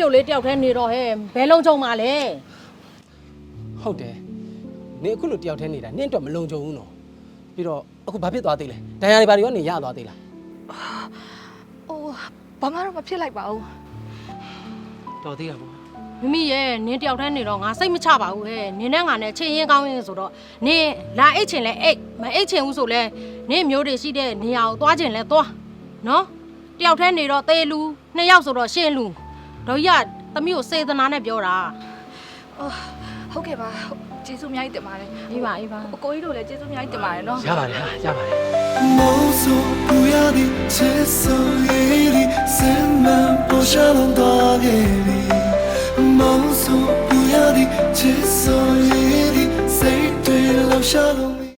လိုလေးတယောက်တည်းနေတော့ဟဲ့ဘယ်လုံးချုံမှလဲဟုတ်တယ်နင်အခုလိုတယောက်တည်းနေတာနင့်အတွက်မလုံခြုံဘူးနော်ပြီးတော့အခုဘာဖြစ်သွားသေးလဲဒဏ်ရာတွေဘာတွေရောနင်ရသွားသေးလားဟိုဘာမှတော့မဖြစ်လိုက်ပါဘူးတော်သေးတာပေါ့မမီရဲ့နင်းတယောက်တည်းနေတော့ငါစိတ်မချပါဘူးဟဲ့နင်းနဲ့ငါနဲ့ချင်းရင်ကောင်းရင်ဆိုတော့နင်းလာအိတ်ချင်လဲအိတ်မအိတ်ချင်ဘူးဆိုလဲနင်းမျိုးတွေရှိတဲ့နေရာကိုသွားချင်လဲသွားနော်တယောက်တည်းနေတော့သေလူနှစ်ယောက်ဆိုတော့ရှင်းလူ ဒေါ်ကြီးကသမီးကိုစေတနာနဲ့ပြောတာ ဟိုဟုတ်ကဲ့ပါဟုတ်ကျေးဇူးအများကြီးတင်ပါတယ် အေးပါအေးပါ အကိုကြီးတို့လည်းကျေးဇူးအများကြီးတင်ပါတယ်နော် ရပါတယ်ဟာရပါတယ် 梦诉不要的，接受夜里深满不下浪多夜里。梦诉不要的，接受夜里谁对留下了。